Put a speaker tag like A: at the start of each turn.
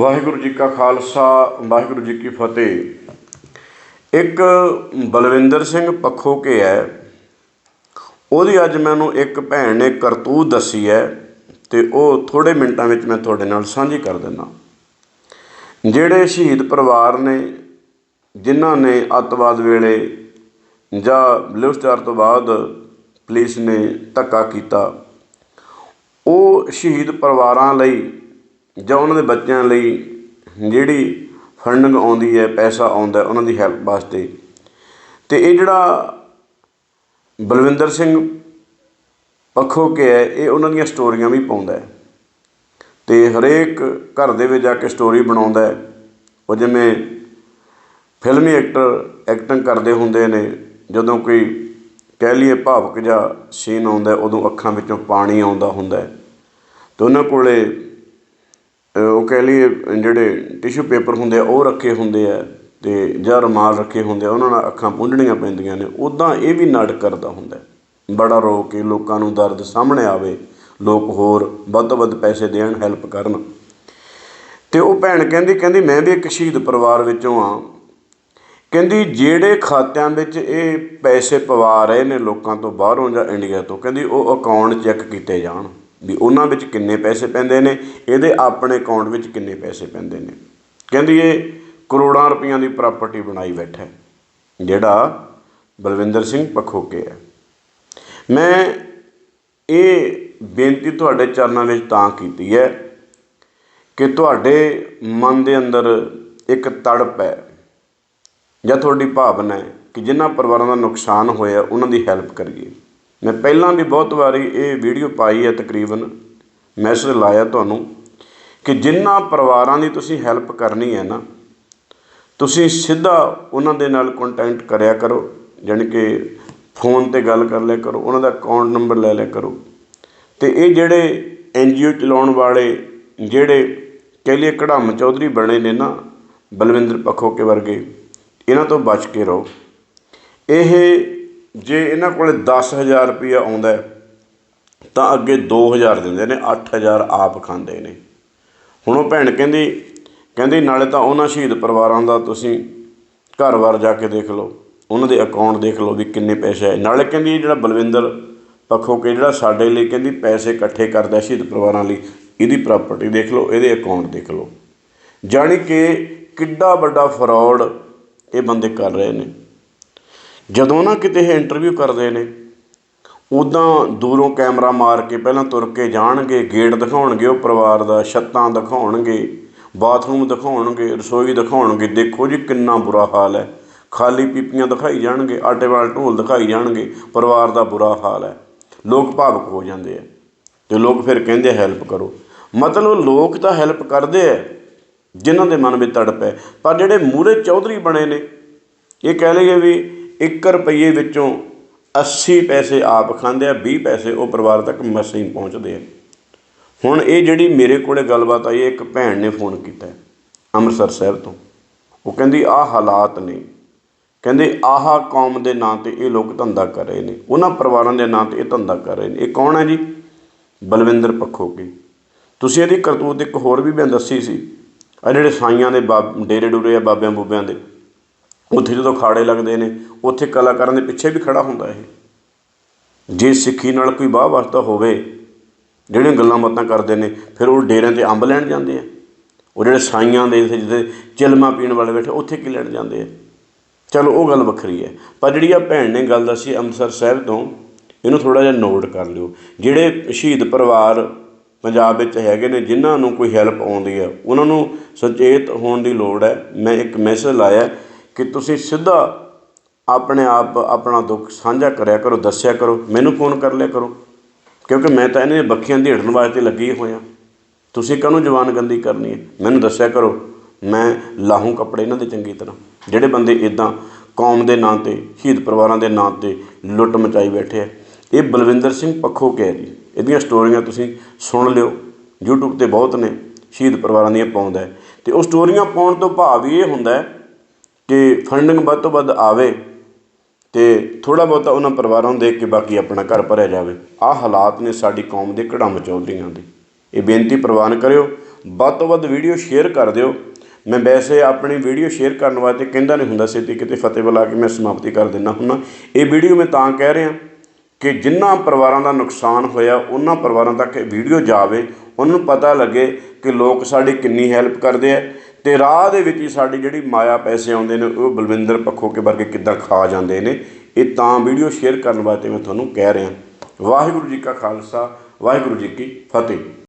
A: ਵਾਹਿਗੁਰੂ ਜੀ ਕਾ ਖਾਲਸਾ, ਵਾਹਿਗੁਰੂ ਜੀ ਕੀ ਫਤਿਹ। ਇੱਕ ਬਲਵਿੰਦਰ ਸਿੰਘ ਪੱਖੋ ਕੇ ਹੈ। ਉਹਦੀ ਅੱਜ ਮੈਨੂੰ ਇੱਕ ਭੈਣ ਨੇ ਕਰਤੂਤ ਦੱਸੀ ਹੈ ਤੇ ਉਹ ਥੋੜੇ ਮਿੰਟਾਂ ਵਿੱਚ ਮੈਂ ਤੁਹਾਡੇ ਨਾਲ ਸਾਂਝੀ ਕਰ ਦਿੰਦਾ। ਜਿਹੜੇ ਸ਼ਹੀਦ ਪਰਿਵਾਰ ਨੇ, ਜਿਨ੍ਹਾਂ ਨੇ ਅੱਤਵਾਦ ਵੇਲੇ ਜਾਂ ਬਲੂ ਤੋਂ ਬਾਅਦ ਪੁਲਿਸ ਨੇ ਧੱਕਾ ਕੀਤਾ, ਉਹ ਸ਼ਹੀਦ ਪਰਿਵਾਰਾਂ ਲਈ ਜਾਂ ਉਹਨਾਂ ਦੇ ਬੱਚਿਆਂ ਲਈ ਜਿਹੜੀ ਫੰਡਿੰਗ ਆਉਂਦੀ ਹੈ, ਪੈਸਾ ਆਉਂਦਾ ਉਹਨਾਂ ਦੀ ਹੈਲਪ ਵਾਸਤੇ। ਅਤੇ ਇਹ ਜਿਹੜਾ ਬਲਵਿੰਦਰ ਸਿੰਘ ਪੱਖੋ ਕੇ ਹੈ, ਇਹ ਉਹਨਾਂ ਦੀਆਂ ਸਟੋਰੀਆਂ ਵੀ ਪਾਉਂਦਾ ਹੈ। ਤੇ ਹਰੇਕ ਘਰ ਦੇ ਵਿੱਚ ਜਾ ਕੇ ਸਟੋਰੀ ਬਣਾਉਂਦਾ ਹੈ। ਉਹ ਜਿਵੇਂ ਫਿਲਮੀ ਐਕਟਰ ਐਕਟਿੰਗ ਕਰਦੇ ਹੁੰਦੇ ਨੇ, ਜਦੋਂ ਕੋਈ ਕਹਿ ਲਈਏ ਭਾਵਕ ਜਾਂ ਸੀਨ ਆਉਂਦਾ ਉਦੋਂ ਅੱਖਾਂ ਵਿੱਚੋਂ ਪਾਣੀ ਆਉਂਦਾ ਹੁੰਦਾ ਹੈ। ਤੇ ਉਹਨਾਂ ਕੋਲੇ ਉਹ ਕਹਿ ਲਈਏ ਜਿਹੜੇ ਟਿਸ਼ੂ ਪੇਪਰ ਹੁੰਦੇ ਆ, ਉਹ ਰੱਖੇ ਹੁੰਦੇ ਆ ਅਤੇ ਜਾਂ ਰੁਮਾਲ ਰੱਖੇ ਹੁੰਦੇ ਆ, ਉਹਨਾਂ ਨਾਲ ਅੱਖਾਂ ਪੂੰਝਣੀਆਂ ਪੈਂਦੀਆਂ ਨੇ ਉੱਦਾਂ ਇਹ ਵੀ ਨਾਟਕ ਕਰਦਾ ਹੁੰਦਾ ਬੜਾ ਰੋ ਕੇ ਲੋਕਾਂ ਨੂੰ ਦਰਦ ਸਾਹਮਣੇ ਆਵੇ, ਲੋਕ ਹੋਰ ਵੱਧ ਤੋਂ ਵੱਧ ਪੈਸੇ ਦੇਣ ਹੈਲਪ ਕਰਨ। ਅਤੇ ਉਹ ਭੈਣ ਕਹਿੰਦੀ ਕਹਿੰਦੀ ਮੈਂ ਵੀ ਇੱਕ ਸ਼ਹੀਦ ਪਰਿਵਾਰ ਵਿੱਚੋਂ ਹਾਂ। ਕਹਿੰਦੀ ਜਿਹੜੇ ਖਾਤਿਆਂ ਵਿੱਚ ਇਹ ਪੈਸੇ ਪਵਾ ਰਹੇ ਨੇ ਲੋਕਾਂ ਤੋਂ ਬਾਹਰੋਂ ਜਾਂ ਇੰਡੀਆ ਤੋਂ, ਕਹਿੰਦੀ ਉਹ ਅਕਾਊਂਟ ਚੈੱਕ ਕੀਤੇ ਜਾਣ। ਵੀ ਉਹਨਾਂ ਵਿੱਚ ਕਿੰਨੇ ਪੈਸੇ ਪੈਂਦੇ ਨੇ, ਇਹਦੇ ਆਪਣੇ ਅਕਾਊਂਟ ਵਿੱਚ ਕਿੰਨੇ ਪੈਸੇ ਪੈਂਦੇ ਨੇ। ਕਹਿੰਦੀ ਇਹ ਕਰੋੜਾਂ ਰੁਪਈਆਂ ਦੀ ਪ੍ਰਾਪਰਟੀ ਬਣਾਈ ਬੈਠਾ ਜਿਹੜਾ ਬਲਵਿੰਦਰ ਸਿੰਘ ਪਖੋਕੇ ਹੈ। ਮੈਂ ਇਹ ਬੇਨਤੀ ਤੁਹਾਡੇ ਚਰਨਾਂ ਵਿੱਚ ਤਾਂ ਕੀਤੀ ਹੈ ਕਿ ਤੁਹਾਡੇ ਮਨ ਦੇ ਅੰਦਰ ਇੱਕ ਤੜਪ ਹੈ, ਜਾਂ ਤੁਹਾਡੀ ਭਾਵਨਾ ਹੈ ਕਿ ਜਿਨ੍ਹਾਂ ਪਰਿਵਾਰਾਂ ਦਾ ਨੁਕਸਾਨ ਹੋਇਆ, ਉਹਨਾਂ ਦੀ ਹੈਲਪ ਕਰੀਏ। ਮੈਂ ਪਹਿਲਾਂ ਵੀ ਬਹੁਤ ਵਾਰੀ ਇਹ ਵੀਡੀਓ ਪਾਈ ਹੈ ਤਕਰੀਬਨ। ਮੈਸੇਜ ਲਾਇਆ ਤੁਹਾਨੂੰ ਕਿ ਜਿਨ੍ਹਾਂ ਪਰਿਵਾਰਾਂ ਦੀ ਤੁਸੀਂ ਹੈਲਪ ਕਰਨੀ ਹੈ ਨਾ, ਤੁਸੀਂ ਸਿੱਧਾ ਉਹਨਾਂ ਦੇ ਨਾਲ ਕੰਟੈਕਟ ਕਰਿਆ ਕਰੋ, ਜਾਣੀ ਕਿ ਫੋਨ ਤੇ ਗੱਲ ਕਰ ਲਿਆ ਕਰੋ, ਉਹਨਾਂ ਦਾ ਅਕਾਊਂਟ ਨੰਬਰ ਲੈ ਲਿਆ ਕਰੋ। ਤੇ ਇਹ ਜਿਹੜੇ ਐਨਜੀਓ ਚਲਾਉਣ ਵਾਲੇ, ਜਿਹੜੇ ਕਹਿ ਲਈਏ ਕੜਾਮ ਚੌਧਰੀ ਬਣੇ ਨੇ ਨਾ, ਬਲਵਿੰਦਰ ਪਖੋਕੇ ਵਰਗੇ, ਇਹਨਾਂ ਤੋਂ ਬਚ ਕੇ ਰਹੋ। ਇਹ ਜੇ ਇਹਨਾਂ ਕੋਲੇ 10000 ਰੁਪਇਆ ਆਉਂਦਾ ਤਾਂ ਅੱਗੇ 2000 ਦਿੰਦੇ ਨੇ 8000 ਆਪ ਖਾਂਦੇ ਨੇ। ਹੁਣ ਉਹ ਭੈਣ ਕਹਿੰਦੀ ਕਹਿੰਦੀ ਨਾਲੇ ਤਾਂ ਉਹਨਾਂ ਸ਼ਹੀਦ ਪਰਿਵਾਰਾਂ ਦਾ ਤੁਸੀਂ ਘਰ ਵਾਰ ਜਾ ਕੇ ਦੇਖ ਲਓ, ਉਹਨਾਂ ਦੇ ਅਕਾਊਂਟ ਦੇਖ ਲਓ ਵੀ ਕਿੰਨੇ ਪੈਸੇ ਆਏ। ਨਾਲੇ ਕਹਿੰਦੀ ਜਿਹੜਾ ਬਲਵਿੰਦਰ ਪੱਖੋਂ ਕੇ ਜਿਹੜਾ ਸਾਡੇ ਲਈ ਕਹਿੰਦੀ ਪੈਸੇ ਇਕੱਠੇ ਕਰਦਾ ਸ਼ਹੀਦ ਪਰਿਵਾਰਾਂ ਲਈ, ਇਹਦੀ ਪ੍ਰਾਪਰਟੀ ਦੇਖ ਲਓ, ਇਹਦੇ ਅਕਾਊਂਟ ਦੇਖ ਲਓ। ਜਾਣੀ ਕਿ ਕਿੱਡਾ ਵੱਡਾ ਫਰਾਡ ਇਹ ਬੰਦੇ ਕਰ ਰਹੇ ਨੇ। ਜਦੋਂ ਨਾ ਕਿਤੇ ਇਹ ਇੰਟਰਵਿਊ ਕਰਦੇ ਨੇ ਉਦਾਂ ਦੂਰੋਂ ਕੈਮਰਾ ਮਾਰ ਕੇ ਪਹਿਲਾਂ ਤੁਰ ਕੇ ਜਾਣਗੇ, ਗੇਟ ਦਿਖਾਉਣਗੇ, ਉਹ ਪਰਿਵਾਰ ਦਾ, ਛੱਤਾਂ ਦਿਖਾਉਣਗੇ, ਬਾਥਰੂਮ ਦਿਖਾਉਣਗੇ, ਰਸੋਈ ਦਿਖਾਉਣਗੇ, ਦੇਖੋ ਜੀ ਕਿੰਨਾ ਬੁਰਾ ਹਾਲ ਹੈ। ਖਾਲੀ ਪੀਪੀਆਂ ਦਿਖਾਈ ਜਾਣਗੇ, ਆਟੇ ਵਾਲ ਢੋਲ ਦਿਖਾਈ ਜਾਣਗੇ, ਪਰਿਵਾਰ ਦਾ ਬੁਰਾ ਹਾਲ ਹੈ। ਲੋਕ ਭਾਵੁਕ ਹੋ ਜਾਂਦੇ ਆ ਤੇ ਲੋਕ ਫਿਰ ਕਹਿੰਦੇ ਹੈਲਪ ਕਰੋ। ਮਤਲਬ ਲੋਕ ਤਾਂ ਹੈਲਪ ਕਰਦੇ ਆ, ਜਿਨ੍ਹਾਂ ਦੇ ਮਨ ਵਿੱਚ ਤੜਪ ਹੈ। ਪਰ ਜਿਹੜੇ ਮੂਰੇ ਚੌਧਰੀ ਬਣੇ ਨੇ, ਇਹ ਕਹਿ ਲਈਏ ਵੀ 1 ਰੁਪਈਏ ਵਿੱਚੋਂ 80 ਪੈਸੇ ਆਪ ਖਾਂਦੇ ਆ 20 ਪੈਸੇ ਉਹ ਪਰਿਵਾਰ ਤੱਕ ਮਸੀਂ ਪਹੁੰਚਦੇ ਆ। ਹੁਣ ਇਹ ਜਿਹੜੀ ਮੇਰੇ ਕੋਲੇ ਗੱਲਬਾਤ ਆਈ ਹੈ, ਇੱਕ ਭੈਣ ਨੇ ਫੋਨ ਕੀਤਾ ਅੰਮ੍ਰਿਤਸਰ ਸ਼ਹਿਰ ਤੋਂ। ਉਹ ਕਹਿੰਦੀ ਆਹ ਹਾਲਾਤ ਨੇ। ਕਹਿੰਦੇ ਆਹ ਕੌਮ ਦੇ ਨਾਂ ਤੇ ਇਹ ਲੋਕ ਧੰਦਾ ਕਰ ਰਹੇ ਨੇ। ਉਹਨਾਂ ਪਰਿਵਾਰਾਂ ਦੇ ਨਾਂ ਤੇ ਇਹ ਧੰਦਾ ਕਰ ਰਹੇ ਨੇ। ਇਹ ਕੌਣ ਹੈ ਜੀ? ਬਲਵਿੰਦਰ ਪੱਖੋਕੀ। ਤੁਸੀਂ ਇਹਦੀ ਕਰਤੂਤ ਇੱਕ ਹੋਰ ਵੀ ਮੈਂ ਦੱਸੀ ਸੀ। ਆ ਜਿਹੜੇ ਸਾਈਆਂ ਦੇ ਬਾਬ ਡੇਰੇ ਡੂਰੇ ਆ ਬਾਬਿਆਂ ਬੂਬਿਆਂ ਦੇ। ਉੱਥੇ ਜਦੋਂ ਖਾੜੇ ਲੱਗਦੇ ਨੇ, ਉੱਥੇ ਕਲਾਕਾਰਾਂ ਦੇ ਪਿੱਛੇ ਵੀ ਖੜਾ ਹੁੰਦਾ ਇਹ। ਜੇ ਸਿੱਖੀ ਨਾਲ ਕੋਈ ਵਾਹ ਵਾਸਤਾ ਹੋਵੇ, ਜਿਹੜੀਆਂ ਗੱਲਾਂ ਬਾਤਾਂ ਕਰਦੇ ਨੇ, ਫਿਰ ਉਹ ਡੇਰਿਆਂ ਤੇ ਅੰਬ ਲੈਣ ਜਾਂਦੇ ਆ। ਉਹ ਜਿਹੜੇ ਸਾਈਆਂ ਦੇ ਇੱਥੇ ਜਿੱਥੇ ਚਿਲਮਾ ਪੀਣ ਵਾਲੇ ਬੈਠੇ, ਉੱਥੇ ਕੀ ਲੈਣ ਜਾਂਦੇ ਆ? ਚਲੋ ਉਹ ਗੱਲ ਵੱਖਰੀ ਹੈ। ਪਰ ਜਿਹੜੀ ਆ ਭੈਣ ਨੇ ਗੱਲ ਦੱਸੀ ਅੰਮ੍ਰਿਤਸਰ ਸਾਹਿਬ ਤੋਂ, ਇਹਨੂੰ ਥੋੜਾ ਜਿਹਾ ਨੋਟ ਕਰ ਲਿਓ। ਜਿਹੜੇ ਸ਼ਹੀਦ ਪਰਿਵਾਰ ਪੰਜਾਬ ਵਿੱਚ ਹੈਗੇ ਨੇ, ਜਿਨ੍ਹਾਂ ਨੂੰ ਕੋਈ ਹੈਲਪ ਆਉਂਦੀ ਹੈ ਉਹਨਾਂ ਨੂੰ ਸੁਚੇਤ ਹੋਣ ਦੀ ਲੋੜ ਹੈ। ਮੈਂ ਇੱਕ ਮੈਸੇਜ ਲਾਇਆ ਕਿ ਤੁਸੀਂ ਸਿੱਧਾ ਆਪਣੇ ਆਪ ਆਪਣਾ ਦੁੱਖ ਸਾਂਝਾ ਕਰਿਆ ਕਰੋ, ਦੱਸਿਆ ਕਰੋ, ਮੈਨੂੰ ਫੋਨ ਕਰ ਲਿਆ ਕਰੋ। ਕਿਉਂਕਿ ਮੈਂ ਤਾਂ ਇਹਨਾਂ ਬੱਖੀਆਂ ਢੇੜਨ ਵਾਸਤੇ ਲੱਗੀ ਹੋਇਆ। ਤੁਸੀਂ ਕਾਹਨੂੰ ਜਵਾਨ ਗੰਦੀ ਕਰਨੀ ਹੈ? ਮੈਨੂੰ ਦੱਸਿਆ ਕਰੋ, ਮੈਂ ਲਾਹੂੰ ਕੱਪੜੇ ਇਹਨਾਂ ਦੇ ਚੰਗੀ ਤਰ੍ਹਾਂ। ਜਿਹੜੇ ਬੰਦੇ ਇਦਾਂ ਕੌਮ ਦੇ ਨਾਂ ਤੇ, ਸ਼ਹੀਦ ਪਰਿਵਾਰਾਂ ਦੇ ਨਾਂ ਤੇ ਲੁੱਟ ਮਚਾਈ ਬੈਠੇ ਆ, ਇਹ ਬਲਵਿੰਦਰ ਸਿੰਘ ਪੱਖੋ ਕਹਿ ਜੀ ਇਹਦੀਆਂ ਸਟੋਰੀਆਂ ਤੁਸੀਂ ਸੁਣ ਲਿਓ। YouTube ਤੇ ਬਹੁਤ ਨੇ, ਸ਼ਹੀਦ ਪਰਿਵਾਰਾਂ ਦੀਆਂ ਪਾਉਂਦਾ ਹੈ। ਤੇ ਉਹ ਸਟੋਰੀਆਂ ਪਾਉਣ ਤੋਂ ਭਾਵ ਹੀ ਇਹ ਹੁੰਦਾ ਹੈ ਕਿ ਫੰਡਿੰਗ ਵੱਧ ਤੋਂ ਵੱਧ ਆਵੇ ਤੇ ਥੋੜਾ ਬਹੁਤਾ ਉਹਨਾਂ ਪਰਿਵਾਰਾਂ ਨੂੰ ਦੇਖ ਕੇ ਬਾਕੀ ਆਪਣਾ ਘਰ ਭਰਿਆ ਜਾਵੇ। ਆਹ ਹਾਲਾਤ ਨੇ ਸਾਡੀ ਕੌਮ ਦੇ ਕੜਮ ਚੌਧਰੀਆਂ ਦੇ ਇਹ ਬੇਨਤੀ ਪ੍ਰਵਾਨ ਕਰਿਓ। ਵੱਧ ਤੋਂ ਵੱਧ ਵੀਡੀਓ ਸ਼ੇਅਰ ਕਰ ਦਿਓ। ਮੈਂ ਵੈਸੇ ਆਪਣੀ ਵੀਡੀਓ ਸ਼ੇਅਰ ਕਰਨ ਵਾਸਤੇ ਕਹਿੰਦਾ ਨਹੀਂ ਹੁੰਦਾ ਛੇਤੀ ਕਿਤੇ ਫਤਿਹ ਬੁਲਾ ਕੇ ਮੈਂ ਸਮਾਪਤੀ ਕਰ ਦਿੰਦਾ ਹੁੰਦਾ। ਇਹ ਵੀਡੀਓ ਮੈਂ ਤਾਂ ਕਹਿ ਰਿਹਾ ਕਿ ਜਿਨ੍ਹਾਂ ਪਰਿਵਾਰਾਂ ਦਾ ਨੁਕਸਾਨ ਹੋਇਆ, ਉਹਨਾਂ ਪਰਿਵਾਰਾਂ ਤੱਕ ਇਹ ਵੀਡੀਓ ਜਾਵੇ, ਉਹਨਾਂ ਨੂੰ ਪਤਾ ਲੱਗੇ ਕਿ ਲੋਕ ਸਾਡੀ ਕਿੰਨੀ ਹੈਲਪ ਕਰਦੇ ਆ। ਤੇ ਰਾਹ ਦੇ ਵਿੱਚ ਹੀ ਸਾਡੀ ਜਿਹੜੀ ਮਾਇਆ ਪੈਸੇ ਆਉਂਦੇ ਨੇ, ਉਹ ਬਲਵਿੰਦਰ ਪੱਖੋ ਵਰਗੇ ਕਿੱਦਾਂ ਖਾ ਜਾਂਦੇ ਨੇ, ਇਹ ਤਾਂ ਵੀਡੀਓ ਸ਼ੇਅਰ ਕਰਨ ਵਾਸਤੇ ਮੈਂ ਤੁਹਾਨੂੰ ਕਹਿ ਰਿਹਾ। ਵਾਹਿਗੁਰੂ ਜੀ ਕਾ ਖਾਲਸਾ, ਵਾਹਿਗੁਰੂ ਜੀ ਕੀ ਫਤਿਹ।